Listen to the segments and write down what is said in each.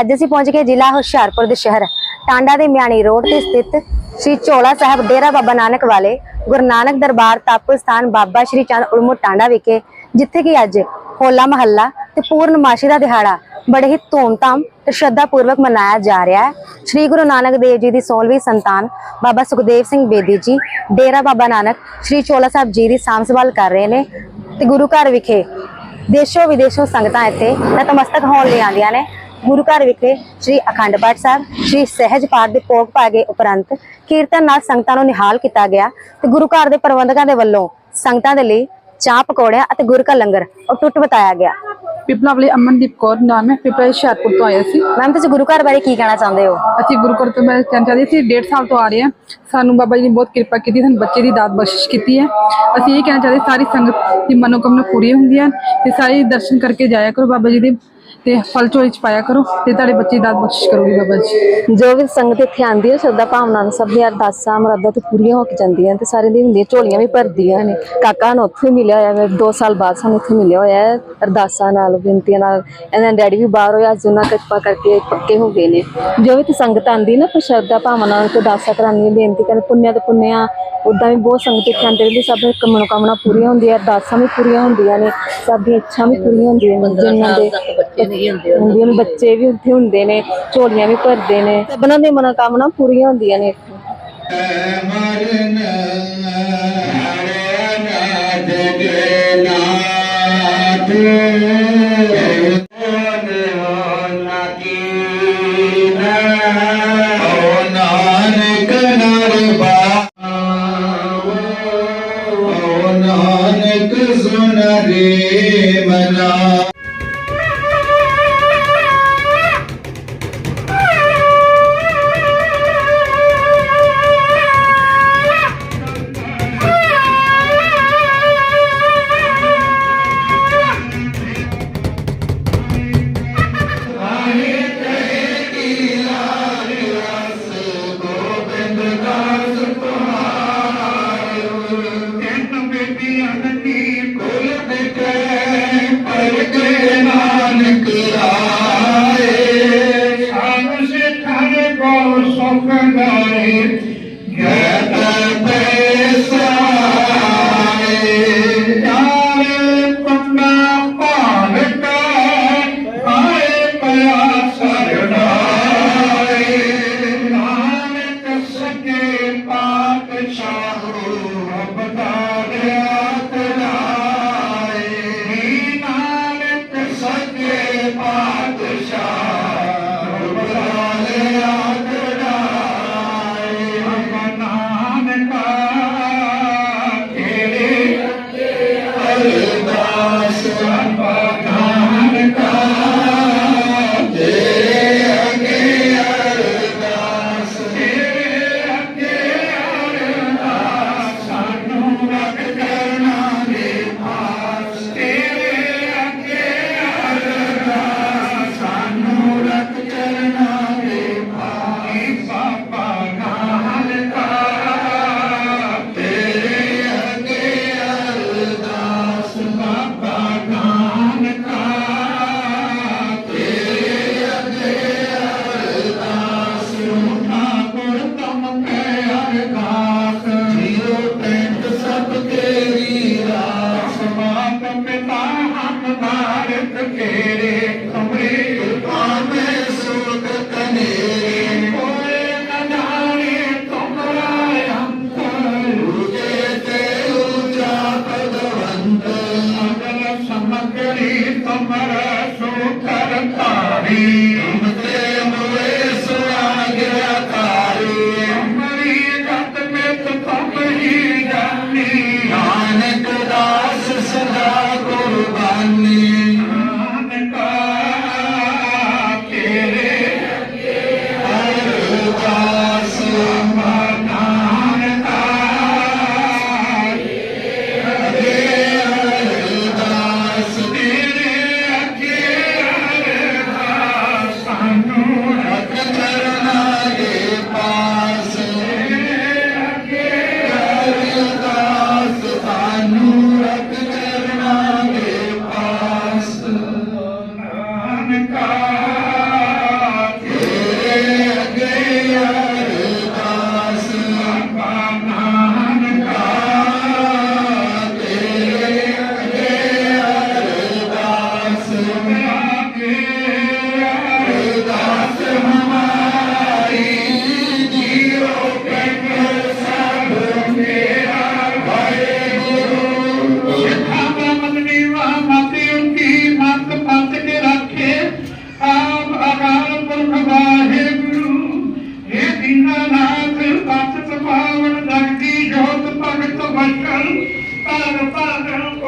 ਅੱਜ ਅਸੀਂ ਪਹੁੰਚ ਗਏ ਜ਼ਿਲ੍ਹਾ ਹੁਸ਼ਿਆਰਪੁਰ ਦੇ ਸ਼ਹਿਰ, ਟਾਂਡਾ ਦੇ ਮਿਆਣੀ ਰੋਡ ਤੇ ਸਥਿਤ ਸ੍ਰੀ ਚੋਲਾ ਸਾਹਿਬ ਡੇਰਾ ਬਾਬਾ ਨਾਨਕ ਵਾਲੇ ਗੁਰੂ ਨਾਨਕ ਦਰਬਾਰ ਤਪ ਸਥਾਨ ਬਾਬਾ ਸ਼੍ਰੀ ਚੰਦ ਉਲਮੋ ਟਾਂਡਾ ਵਿਖੇ, ਜਿੱਥੇ ਕਿ ਅੱਜ ਹੋਲਾ ਮਹੱਲਾ ਤੇ ਪੂਰਨਮਾਸ਼ੀ ਦਾ ਦਿਹਾੜਾ ਬੜੇ ਹੀ ਧੂਮਧਾਮ ਤੇ ਸ਼ਰਧਾ ਪੂਰਵਕ ਮਨਾਇਆ ਜਾ ਰਿਹਾ ਹੈ। ਸ੍ਰੀ ਗੁਰੂ ਨਾਨਕ ਦੇਵ ਜੀ ਦੀ 16ਵੀਂ ਸੰਤਾਨ ਬਾਬਾ ਸੁਖਦੇਵ ਸਿੰਘ ਬੇਦੀ ਜੀ, ਡੇਰਾ ਬਾਬਾ ਨਾਨਕ ਸ੍ਰੀ ਚੋਲਾ ਸਾਹਿਬ ਜੀ ਦੀ ਸਾਂਭ ਸੰਭਾਲ ਕਰ ਰਹੇ ਨੇ ਤੇ ਗੁਰੂ ਘਰ ਵਿਖੇ ਦੇਸ਼ੋ ਵਿਦੇਸ਼ੋਂ ਸੰਗਤਾਂ ਇੱਥੇ ਨਤਮਸਤਕ ਹੋਣ ਲਈ ਆਉਂਦੀਆਂ ਨੇ। ਗੁਰੂ ਘਰ ਵਿਖੇ ਸ੍ਰੀ ਅਖੰਡ ਪਾਠ ਸਾਹਿਬ ਸ੍ਰੀ ਸਹਿਜ ਪਾਠ ਦੇ ਭੋਗ ਪਾਏ ਗਏ ਉਪਰੰਤ ਕੀਰਤਨ ਨਾਲ ਸੰਗਤਾਂ ਨੂੰ ਨਿਹਾਲ ਕੀਤਾ ਗਿਆ ਤੇ ਗੁਰੂ ਘਰ ਦੇ ਪ੍ਰਬੰਧਕਾਂ ਦੇ ਵੱਲੋਂ ਸੰਗਤਾਂ ਦੇ ਲਈ ਚਾਹ ਪਕੌੜਿਆਂ ਅਤੇ ਗੁਰ ਕਾ ਲੰਗਰ ਅਟੁੱਟ ਬਤਾਇਆ ਗਿਆ। ਪਿਪਲਾ ਵਾਲੇ ਅਮਨਦੀਪ ਕੌਰ ਨਾਮ ਹੈ ਪਿਪਲਾ ਹੁਸ਼ਿਆਰਪੁਰ ਤੋਂ ਆਏ ਸੀ। ਮੈਮ ਤੁਸੀਂ ਗੁਰੂ ਘਰ ਬਾਰੇ ਕੀ ਕਹਿਣਾ ਚਾਹੁੰਦੇ ਹੋ? ਅਸੀਂ ਗੁਰੂ ਘਰ ਤੋਂ ਮੈਂ ਕਹਿਣਾ ਚਾਹਦੀ ਸੀ ਡੇਢ ਸਾਲ ਤੋਂ ਆ ਰਹੇ ਹਾਂ। ਸਾਨੂੰ ਬਾਬਾ ਜੀ ਨੇ ਬਹੁਤ ਕਿਰਪਾ ਕੀਤੀ ਸਾਨੂੰ ਬੱਚੇ ਦੀ ਦਾਤ ਬਖਸ਼ਿਸ਼ ਕੀਤੀ ਹੈ। ਅਸੀਂ ਇਹ ਕਹਿਣਾ ਚਾਹਦੇ ਸਾਰੀ ਸੰਗਤ ਦੀ ਮਨੋਕਾਮਨਾ ਪੂਰੀ ਹੁੰਦੀਆਂ ਤੇ ਸਾਰੇ ਦਰਸ਼ਨ ਕਰਕੇ ਜਾਇਆ ਕਰੋ ਬਾਬਾ ਜੀ ਦੇ। ਤੇ ਫਲ ਝੋਲੀ ਚ ਪਾਇਆ ਕਰੋ ਤੇ ਤੁਹਾਡੇ ਬੱਚੇ ਦੀ ਦਾਤ ਬਖਸ਼ਿਸ਼ ਕਰੋਗੇ ਬਾਬਾ ਜੀ। ਜੋ ਵੀ ਸੰਗਤ ਇੱਥੇ ਆਉਂਦੀ ਹੈ ਸ਼ਰਧਾ ਭਾਵਨਾ ਨਾਲ ਸਭ ਦੀਆਂ ਅਰਦਾਸਾਂ ਮੁਰਾਦਾਂ ਤੇ ਪੂਰੀਆਂ ਹੋ ਕੇ ਜਾਂਦੀਆਂ ਤੇ ਸਾਰੇ ਦੀ ਹੁੰਦੀਆਂ ਝੋਲੀਆਂ ਵੀ ਭਰਦੀਆਂ ਨੇ। ਕਾਕਾ ਨੂੰ ਉੱਥੇ ਮਿਲਿਆ ਹੋਇਆ ਹੈ 2 ਸਾਲ ਬਾਅਦ ਸਾਨੂੰ ਇੱਥੇ ਮਿਲਿਆ ਹੋਇਆ ਹੈ ਅਰਦਾਸਾਂ ਨਾਲ ਬੇਨਤੀਆਂ ਨਾਲ। ਇਹਨਾਂ ਡੈਡੀ ਵੀ ਬਾਹਰ ਹੋਇਆ ਅੱਜ ਉਹਨਾਂ ਕਿਰਪਾ ਕਰਕੇ ਪੱਕੇ ਹੋ ਗਏ ਨੇ। ਜੋ ਵੀ ਤੇ ਸੰਗਤ ਆਉਂਦੀ ਨਾ ਪਰ ਸ਼ਰਧਾ ਭਾਵਨਾ ਨਾਲ ਤੇ ਅਰਦਾਸਾਂ ਕਰਾਉਂਦੀ ਬੇਨਤੀ ਕਰਨ ਪੁੰਨਿਆ ਤੇ ਪੁੰਨਿਆ ਉਦਾਂ ਵੀ ਬਹੁਤ ਸੰਗਤ ਇੱਥੇ ਆਉਂਦੇ ਰਹਿੰਦੇ ਸਭ ਦੀ ਮਨੋਕਾਮਨਾ ਪੂਰੀਆਂ ਹੁੰਦੀਆਂ ਅਰਦਾਸਾਂ ਵੀ ਪੂਰੀਆਂ ਹੁੰਦੀਆਂ ਨੇ ਸਭ ਦੀਆਂ ਇੱਛਾ ਵੀ ਪੂਰੀਆਂ ਹੁੰਦੀਆਂ ਨੇ ਜਿਨ੍ਹਾਂ ਦੇ ਹੁੰਦੀਆਂ ਨੇ ਬੱਚੇ ਵੀ ਉੱਥੇ ਹੁੰਦੇ ਨੇ ਝੋਲੀਆਂ ਵੀ ਭਰਦੇ ਨੇ ਸਭਨਾਂ ਦੀ ਮਨੋਕਾਮਨਾ ਪੂਰੀਆਂ ਹੁੰਦੀਆਂ ਨੇ ਇੱਥੇ ਮਰਨ ਕੇ ਨਾਥ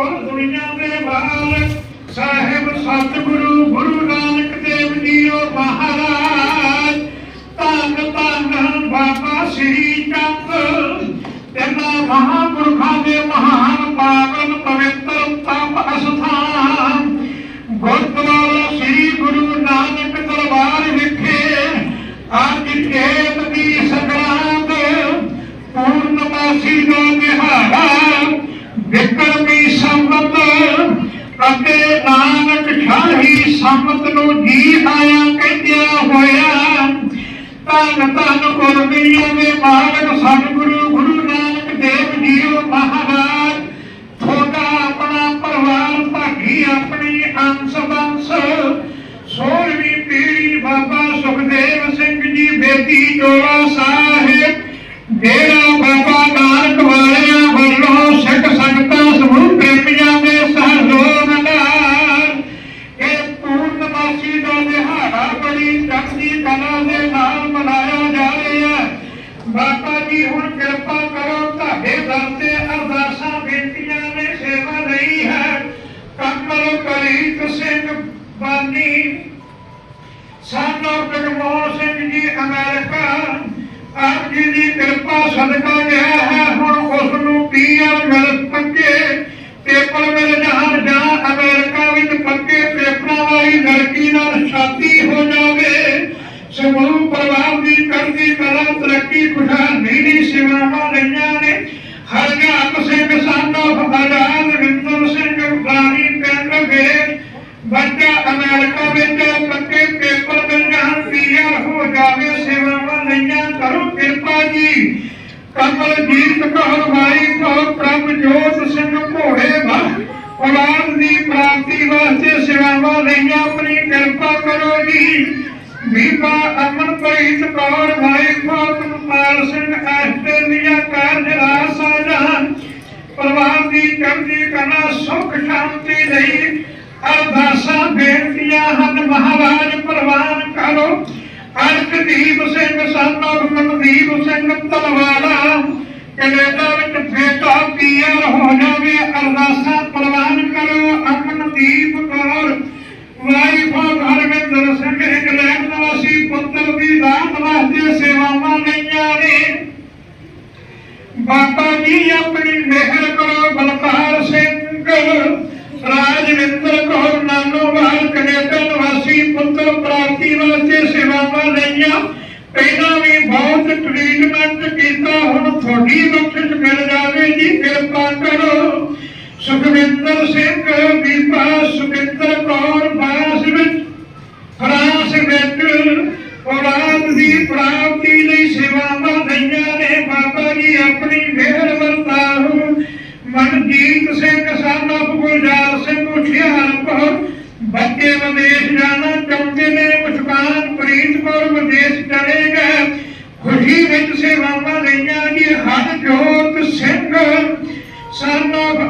ਧੰਨ ਦੁਨੀਆ ਦੇ ਬਾਲ ਸਾਹਿਬ ਸਤਿਗੁਰੂ ਗੁਰੂ ਨਾਨਕ ਦੇਵ ਜੀਓ ਮਹਾਰਾਜ। ਧੰਨ ਧੰਨ ਬਾਬਾ ਸ੍ਰੀ ਚੰਦ। ਤੇਨਾ ਮਹਾਂਪੁਰਖਾਂ ਦੇ ਮਹਾਨ ਪਾਵਨ ਨਾਨਕ ਸ਼ਾਹੀ ਸੰਮਤ ਨੂੰ ਜੀ ਆਇਆ ਕਹਿੰਦਿਆਂ ਹੋਇਆ। ਧੰਨ ਧੰਨ ਗੁਰਮੀਆਂ ਦੇ ਮਾਲਕ, ਸਤਿਗੁਰੂ ਗੁਰੂ ਨਾਨਕ ਦੇਵ ਜੀਓ ਮਹਾਰਾਜ। ਤੁਹਾਡਾ ਆਪਣਾ ਪਰਿਵਾਰ ਭਾਗੀ ਆਪਣੀ ਅੰਸ ਬੰਸ। ਸੋਲਵੀਂ ਪੀੜੀ ਬਾਬਾ ਸੁਖਦੇਵ ਸਿੰਘ ਜੀ ਬੇਦੀ ਜੋੜਾ ਸਾਹਿਬ। ਡੇਰਾ ਬਾਬਾ ਕਮਲ ਸਿੰਘ ਬਾਨੀ ਸਾਨੋ ਜਗਮੋਹਨ ਸਿੰਘ ਜੀ ਅਮਰੀਕਾ, ਆਪ ਜੀ ਦੀ ਕਿਰਪਾ ਸਦਕਾ ਗਿਆ ਹੈ। ਹੁਣ ਉਸ ਨੂੰ ਪੀਆਰ ਮਿਲ ਪੱਕੇ ਪੇਪਰ ਮਿਲ ਜਾਣ ਜਾਂ ਅਮਰੀਕਾ ਵਿੱਚ ਪੱਕੇ ਪੇਪਰਾਂ ਵਾਲੀ ਲੜਕੀ ਨਾਲ ਸ਼ਾਦੀ ਹੋ ਜਾਵੇ। ਸਮੂਹ ਪਰਿਵਾਰ ਦੀ ਕਰਦੀ ਕਲਾ ਤਰੱਕੀ ਖੁਸ਼ਹਾਲੀ ਦੀ ਸੇਵਾਵਾਂ ਲਈਆਂ ਨੇ। ਹਰਜਾਤ ਸਿੰਘ ਸਾਨੋ ਫਰਾਦ ਵਿੰਦਰ ਸਿੰਘ ਗਾਣੀ ਪਿੰਡ ਵੇਖ ਬੱਚਾ ਅਮਰੀਕਾ ਵਿੱਚ ਪੱਕੇ ਪੇਪਰ ਮਿਲ ਜਾਣ ਪੀਆਰ ਹੋ ਜਾਵੇ ਸੇਵਾਵਾਂ ਲਈਆਂ ਕਰੋ ਕਿਰਪਾ ਜੀ। ਕਮਲਜੀਤ ਕੌਰ ਮਾਈ ਕੌਰ ਪ੍ਰਭਜੋਤ ਸਿੰਘ ਭੋੜੇ ਵਾ ਔਲਾਦ ਦੀ ਪ੍ਰਾਪਤੀ ਵਾਸਤੇ ਸੇਵਾਵਾਂ ਲਈਆਂ, ਆਪਣੀ ਕਿਰਪਾ ਕਰੋ ਜੀ। ਬੀਬਾ ਅਮਨਪ੍ਰੀਤ ਕੌਰ ਮਾਈ ਫਾਤਮਪਾਲ ਸਿੰਘ ਆਸਟ੍ਰੇਲੀਆ ਕਾਰਜ ਰਾਸਾਜਾਨ ਪਰਿਵਾਰ ਦੀ ਚੜ੍ਹਦੀ ਕਲਾ, ਸੁਖ, ਸ਼ਾਂਤੀ ਲਈ ਅਰਦਾਸਾਂ ਬੇਨਤੀਆਂ ਹਨ। ਮਹਾਰਾਜ, ਪ੍ਰਵਾਨ ਕਰੋ। ਅਰਕਦੀਪ ਸਿੰਘ, ਸਾਨੋ ਮਨਦੀਪ ਸਿੰਘ ਤਲਵਾਲਾ ਕੈਨੇਡਾ ਵਿੱਚ ਬੇਟਾ ਪੀਆਰ ਹੋ ਜਾਵੇ। ਅਰਦਾਸਾਂ ਪ੍ਰਵਾਨ ਕਰੋ। ਅਮਨਦੀਪ ਕੌਰ, ਵਾਈਫ ਆਫ ਦਾਤ ਸੇਵਾਵਾਂ ਲਈਆਂ ਨੇ। ਬਾਬਾ ਜੀ ਆਪਣੀ ਮਿਹਰ ਕਰੋ, ਬਲਕਾਰ ਸਿੰਘ। ਰਾਜਵਿੰਦਰ ਕੌਰ ਨਾਨੋਵਾਲ, ਕੈਨੇਡਾ ਨਿਵਾਸੀ, ਪੁੱਤਰ ਪ੍ਰਾਪਤੀ ਵਾਸਤੇ ਸੇਵਾਵਾਂ ਲਈਆਂ। ਪਹਿਲਾਂ ਵੀ ਬਹੁਤ ਟ੍ਰੀਟਮੈਂਟ ਕੀਤਾ, ਹੁਣ ਤੁਹਾਡੀ ਬਖਸ਼ਿਸ਼ ਮਿਲ ਜਾਵੇ ਕਿਰਪਾ ਕਰੋ। ਸੁਖਵਿੰਦਰ ਸਿੰਘ, ਬੀਬਾ ਸੁਖਿੰਦਰ ਕੌਰ, ਬਾਸ ਵਿੱਚ ਫਰਾਂਸ ਵਿੱਚ ਔਲਾਦ ਦੀ ਪ੍ਰਾਪਤੀ ਲਈ ਸੇਵਾਵਾਂ ਲਈਆਂ ਨੇ ਬਾਬਾ ਜੀ ਆਪਣੀ ਮਿਹਰ ਵਰਤਾਓ ਮਨਜੀਤ ਸਿੰਘ ਸਾਨਾ ਗੁਲਜ਼ਾਰ ਸਿੰਘ ਹੁਸ਼ਿਆਰਪੁਰ ਬੱਚੇ ਵਿਦੇਸ਼ ਜਾਣਾ ਚਾਹੁੰਦੇ ਨੇ, ਮੁਸਕਾਨ ਪ੍ਰੀਤ ਕੌਰ ਵਿਦੇਸ਼ ਚਲੇ ਗਏ। ਖੁਸ਼ੀ ਵਿੱਚ ਸੇਵਾਵਾਂ ਲਈਆਂ ਜੀ, ਹਰਜੋਤ ਸਿੰਘ। Son of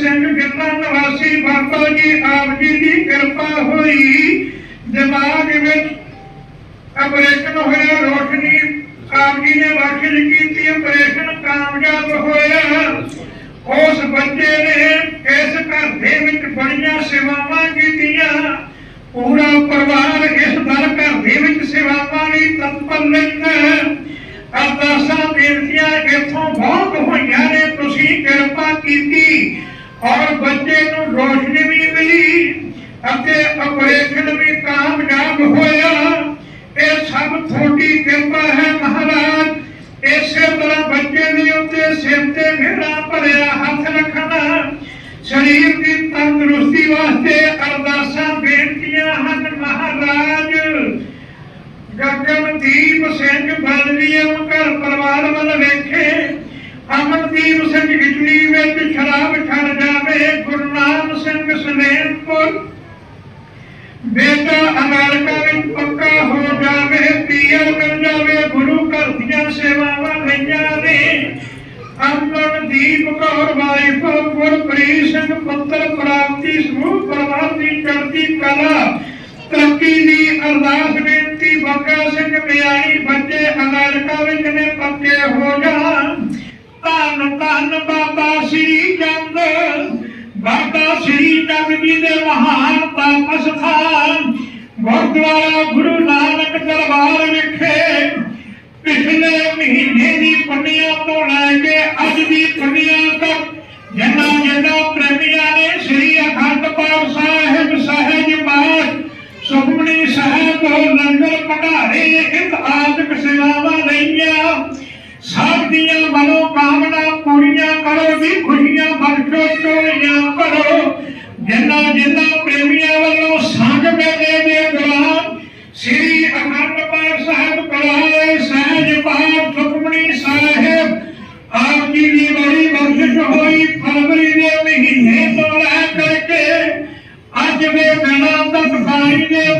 ਸਿੰਘ ਗਿੱਲਾ ਨਿਵਾਸੀ ਬਾਬਾ ਜੀ, ਆਪ ਜੀ ਦੀ ਕਿਰਪਾ ਹੋਈ। ਦਿਮਾਗ ਵਿੱਚ ਆਪਰੇਸ਼ਨ ਹੋਇਆ, ਰੋਸ਼ਨੀ ਆਪ ਜੀ ਨੇ ਬਖਸ਼ਿਸ਼ ਕੀਤੀ ਆਪਰੇਸ਼ਨ ਕਾਮਯਾਬ ਹੋਇਆ। ਉਸ ਬੱਚੇ ਨੇ ਇਸ ਘਰ ਦੇ ਵਿੱਚ ਬੜੀਆਂ ਸੇਵਾਵਾਂ ਕੀਤੀਆਂ। ਪੂਰਾ ਪਰਿਵਾਰ ਇਸ ਦਰ ਘਰ ਦੇ ਵਿੱਚ ਸੇਵਾਵਾਂ ਲਈ ਤਤਪਰ ਰਹਿੰਦਾ ਹੈ ਅਰਦਾਸਾਂ ਬੇਨਤੀਆਂ ਇੱਥੋਂ ਬਹੁਤ ਹੋਈਆਂ ਨੇ, ਤੁਸੀਂ ਕਿਰਪਾ ਕੀਤੀ ਔਰ ਬੱਚੇ ਨੂੰ ਰੋਸ਼ਨੀ ਵੀ ਮਿਲੀ ਅਤੇ ਆਪਰੇਸ਼ਨ ਵੀ ਕਾਮਯਾਬ ਹੋਇਆ। ਇਹ ਸਭ ਤੁਹਾਡੀ ਕਿਰਪਾ ਹੈ ਮਹਾਰਾਜ। ਇਸੇ ਤਰ੍ਹਾਂ ਬੱਚੇ ਦੇ ਉੱਤੇ ਸਿਰ ਤੇ ਮੇਰਾ ਭਰਿਆ ਹੱਥ ਰੱਖਣਾ। ਸਰੀਰ ਦੀ ਤੰਦਰੁਸਤੀ ਵਾਸਤੇ ਅਰਦਾਸਾਂ, ਬੇਨਤੀਆਂ ਹਨ ਮਹਾਰਾਜ। ਗਗਨਦੀਪ ਸਿੰਘ ਬਲਵੀਰ ਘਰ ਪਰਿਵਾਰ ਵੱਲ ਵੇਖੇ। ਅਮਨਦੀਪ ਸਿੰਘ ਇਟਲੀ ਵਿੱਚ ਸ਼ਰਾਬ ਛੱਡ ਜਾਵੇ। ਗੁਰਨਾਮ ਸਿੰਘ ਸਨੇਹਪੁਰ। ਬੇਟਾ ਅਮਰੀਕਾ ਵਿੱਚ ਪੱਕਾ ਹੋ ਜਾਵੇ ਪੀਆਰ ਮਿਲ ਜਾਵੇ ਗੁਰੂ ਸੇਵਾਵਾਂ ਲਈਆਂ ਨੇ। ਅਮਨਦੀਪ ਕੌਰ ਵਾਈਫ ਗੁਰਪ੍ਰੀਤ ਸਿੰਘ ਪੁੱਤਰ ਪ੍ਰਾਪਤੀ ਸਮੂਹ ਪਰਿਵਾਰ ਦੀ ਚੜ੍ਹਦੀ ਕਲਾ। ਤਰੱਕੀ ਦੀ ਅਰਦਾਸ ਬੇਨਤੀ ਬੱਗਾ ਸਿੰਘ ਮਿਆਣੀ ਬੱਚੇ ਅਮਰੀਕਾ ਵਿੱਚ ਨੇ ਪੱਕੇ ਹੋ ਜਾਣ। ਧੰਨ ਧੰਨ ਬਾਬਾ ਸ੍ਰੀ ਚੰਦ। ਬਾਬਾ ਸ੍ਰੀ ਚੰਦ ਜੀ ਦੇ ਮਹਾਨ ਤਪ ਸਥਾਨ। ਗੁਰਦੁਆਰਾ ਗੁਰੂ ਨਾਨਕ ਦਰਬਾਰ ਵਿਖੇ Krishna,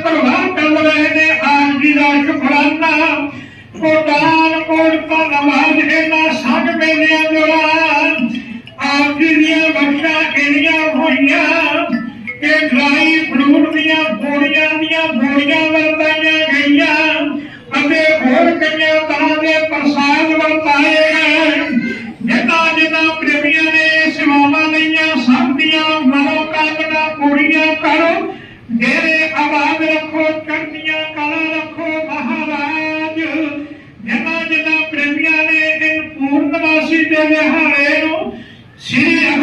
ਪ੍ਰਵਾਹ ਚੱਲ ਰਹੇ ਨੇ ਆਪ ਜੀ ਦਾ ਸ਼ੁਕਰਾਨਾ ਕੋਟਾਨ ਕੋਟ ਧੰਨਵਾਦ ਇਹਨਾਂ ਸੰਗ ਮੇਲਿਆਂ ਦੌਰਾਨ ਆਪ ਜੀ ਦੀਆਂ ਬਖਸ਼ਾਂ ਇੰਨੀਆਂ ਹੋਈਆਂ? ਕਿ ਡਰਾਈ ਫਰੂਟ ਦੀਆਂ, ਬੋਰੀਆਂ ਦੀਆਂ, ਬੋਰੀਆਂ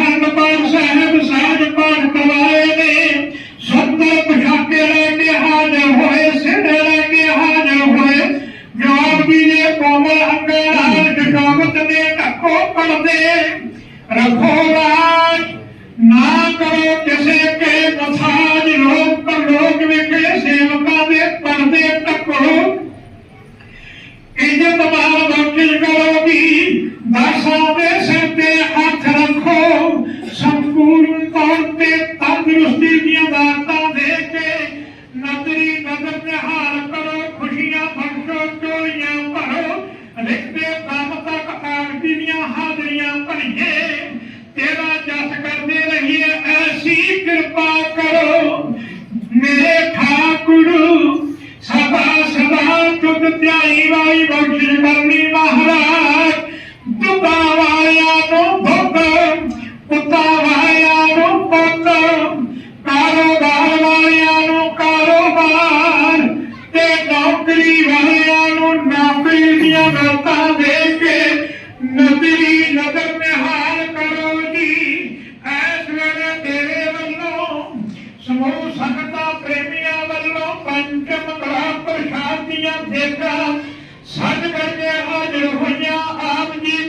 ਸ੍ਰੀ ਸਾਹਿਬ ਸਹਿਜ ਪਾਠ ਕਰਵਾਏ ਨੇ। ਸੁੰਦਰ ਪੁਸ਼ਾਕੇ ਲੈ ਕੇ ਹਾਜ਼ਰ ਹੋਏ, ਸਿੱਧੇ ਲੈ ਕੇ ਹਾਜ਼ਰ ਹੋਏ। ਜਵਾਬ ਨੇ ਕੋਮਲ ਅੰਗਾਂ ਨਾਲ ਜਟਾਵਤ ਨੇ ਢੱਕੋ ਪੜਦੇ ਰੱਖੋ ਰਾਜ, ਨਾ ਕਰੋ ਕਿਸੇ ਕੇ ਮਸਾਜ கொண்டிருப்பார் ਸਮੂਹ ਸੰਗਤਾਂ ਪ੍ਰੇਮੀਆਂ ਵੱਲੋਂ ਪੰਚਮ ਕਲਾ ਪ੍ਰਸ਼ਾਦ ਦੀਆਂ ਦੇਖਾਂ ਸੱਜ ਕਰਕੇ ਹਾਜ਼ਰ ਹੋਈਆਂ ਆਪ ਜੀ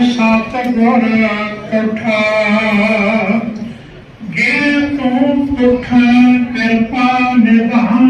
ਸਤ ਗੁਰ ਕਠਾ ਗੇ ਤੂੰ ਪੁੱਠ ਕਿਰਪਾ ਨਿਧਾਨ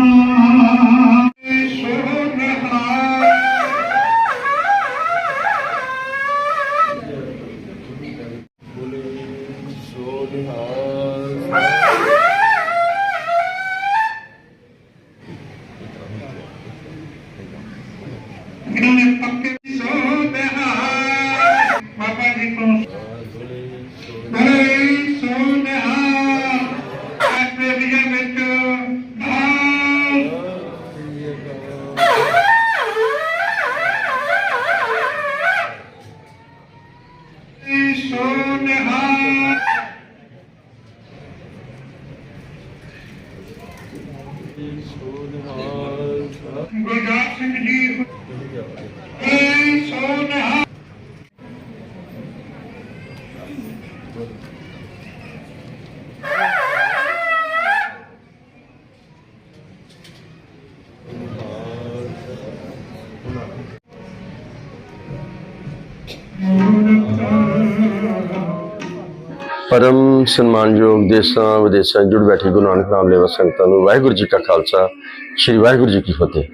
ਪਰਮ ਸਨਮਾਨਯੋਗ ਦੇਸਾਂ, ਵਿਦੇਸਾਂ ਜੁੜ ਬੈਠੇ ਗੁਰੂ ਨਾਨਕ ਨਾਮ ਲੈਵਾ ਸੰਗਤਾਂ ਨੂੰ ਵਾਹਿਗੁਰੂ ਜੀ ਕਾ ਖਾਲਸਾ, ਸ੍ਰੀ ਵਾਹਿਗੁਰੂ ਜੀ ਕੀ ਫਤਿਹ।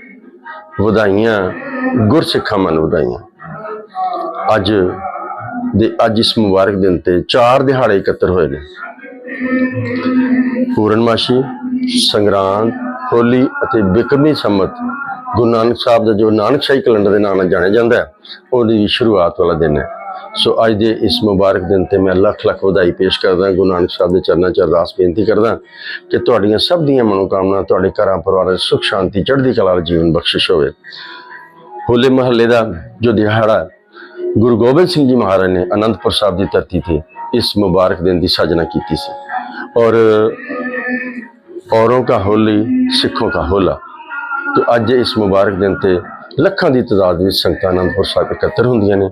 ਵਧਾਈਆਂ, ਗੁਰਸਿੱਖਾਂ ਮਨ ਵਧਾਈਆਂ। ਅੱਜ ਦੇ, ਅੱਜ ਇਸ ਮੁਬਾਰਕ ਦਿਨ ਤੇ ਚਾਰ ਦਿਹਾੜੇ ਇਕੱਤਰ ਹੋਏ ਨੇ। ਪੂਰਨਮਾਸ਼ੀ, ਸੰਗਰਾਂਦ, ਹੋਲੀ ਅਤੇ ਬਿਕਰਮੀ ਸੰਮਤ ਗੁਰੂ ਨਾਨਕ ਸਾਹਿਬ ਦਾ ਜੋ ਨਾਨਕਸ਼ਾਹੀ ਕੈਲੰਡਰ ਦੇ ਨਾਂ ਨਾਲ ਜਾਣਿਆ ਜਾਂਦਾ ਹੈ, ਉਹਦੀ ਸ਼ੁਰੂਆਤ ਵਾਲਾ ਦਿਨ ਹੈ। ਸੋ ਅੱਜ ਦੇ ਇਸ ਮੁਬਾਰਕ ਦਿਨ ਤੇ ਮੈਂ ਲੱਖ ਲੱਖ ਵਧਾਈ ਪੇਸ਼ ਕਰਦਾ ਗੁਰੂ ਨਾਨਕ ਸਾਹਿਬ ਦੇ ਚਰਨਾਂ 'ਚ ਅਰਦਾਸ ਬੇਨਤੀ ਕਰਦਾ ਕਿ ਤੁਹਾਡੀਆਂ ਸਭ ਦੀਆਂ ਮਨੋਕਾਮਨਾ ਤੁਹਾਡੇ ਘਰਾਂ ਪਰਿਵਾਰਾਂ 'ਚ ਸੁਖ, ਸ਼ਾਂਤੀ, ਚੜ੍ਹਦੀ ਕਲਾ ਦਾ ਜੀਵਨ ਬਖਸ਼ਿਸ਼ ਹੋਵੇ। ਹੋਲੇ ਮਹੱਲੇ ਦਾ ਜੋ ਦਿਹਾੜਾ ਗੁਰੂ ਗੋਬਿੰਦ ਸਿੰਘ ਜੀ ਮਹਾਰਾਜ ਨੇ ਅਨੰਦਪੁਰ ਸਾਹਿਬ ਦੀ ਧਰਤੀ ਤੇ ਇਸ ਮੁਬਾਰਕ ਦਿਨ ਦੀ ਸਾਜਨਾ ਕੀਤੀ ਸੀ। ਔਰ ਔਰੋਂ ਕਾ ਹੋਲੀ, ਸਿੱਖੋਂ ਕਾ ਹੋਲਾ। तो आज इस मुबारक दिन से ਲੱਖਾਂ ਦੀ ਤਾਦਾਦ ਵਿੱਚ ਸੰਗਤਾਂ ਅਨੰਦਪੁਰ ਸਾਹਿਬ ਇਕੱਤਰ ਹੁੰਦੀਆਂ ਨੇ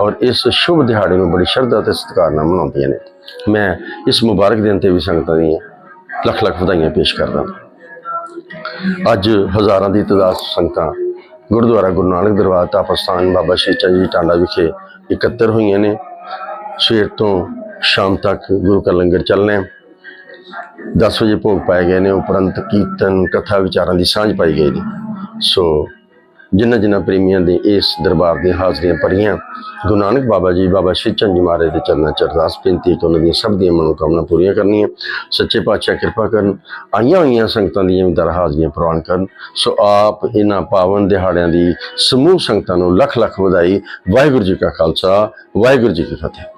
ਔਰ ਇਸ ਸ਼ੁਭ ਦਿਹਾੜੇ ਨੂੰ ਬੜੀ ਸ਼ਰਧਾ ਤੇ ਸਤਿਕਾਰ ਨਾਲ ਮਨਾਉਂਦੀਆਂ ਨੇ। ਮੈਂ ਇਸ ਮੁਬਾਰਕ ਦਿਨ ਤੇ ਵੀ ਸੰਗਤਾਂ ਦੀਆਂ ਲੱਖ ਲੱਖ ਵਧਾਈਆਂ ਪੇਸ਼ ਕਰਦਾ ਅੱਜ ਹਜ਼ਾਰਾਂ ਦੀ ਤਾਦਾਦ ਸੰਗਤਾਂ ਗੁਰਦੁਆਰਾ ਗੁਰੂ ਨਾਨਕ ਦਰਬਾਰ ਤਾਪਸਥਾਨ ਬਾਬਾ ਸ਼੍ਰੀ ਚੰਦ ਜੀ ਟਾਂਡਾ ਵਿਖੇ ਇਕੱਤਰ ਹੋਈਆਂ ਨੇ। ਸਵੇਰ ਤੋਂ ਸ਼ਾਮ ਤੱਕ ਗੁਰੂ ਕਾ ਲੰਗਰ ਚੱਲਣਾ ਹੈ। 10 ਵਜੇ ਭੋਗ ਪਾਏ ਗਏ ਨੇ। ਉਪਰੰਤ ਕੀਰਤਨ, ਕਥਾ, ਵਿਚਾਰਾਂ ਦੀ ਸਾਂਝ ਪਾਈ ਗਈ ਨੇ। ਸੋ ਜਿਨ੍ਹਾਂ ਜਿਨ੍ਹਾਂ ਪ੍ਰੇਮੀਆਂ ਦੇ ਇਸ ਦਰਬਾਰ ਦੀਆਂ ਹਾਜ਼ਰੀਆਂ ਭਰੀਆਂ। ਗੁਰੂ ਨਾਨਕ ਬਾਬਾ ਜੀ, ਬਾਬਾ ਸ਼੍ਰੀ ਚੰਦ ਜੀ ਮਹਾਰਾਜ ਦੇ ਚਰਨਾਂ ਚ ਅਰਦਾਸ ਬੇਨਤੀ ਹੈ ਕਿ ਉਹਨਾਂ ਦੀਆਂ ਸਭ ਦੀਆਂ ਮਨੋਕਾਮਨਾ ਪੂਰੀਆਂ ਕਰਨੀਆਂ। ਸੱਚੇ ਪਾਤਸ਼ਾਹ ਕਿਰਪਾ ਕਰਨ, ਆਈਆਂ ਹੋਈਆਂ ਸੰਗਤਾਂ ਦੀਆਂ ਵੀ ਦਰ ਹਾਜ਼ਰੀਆਂ ਪ੍ਰਵਾਨ ਕਰਨ। ਸੋ ਆਪ ਇਹਨਾਂ ਪਾਵਨ ਦਿਹਾੜਿਆਂ ਦੀ ਸਮੂਹ ਸੰਗਤਾਂ ਨੂੰ ਲੱਖ ਲੱਖ ਵਧਾਈ। ਵਾਹਿਗੁਰੂ ਜੀ ਕਾ ਖਾਲਸਾ, ਵਾਹਿਗੁਰੂ ਜੀ ਕੀ ਫਤਿਹ।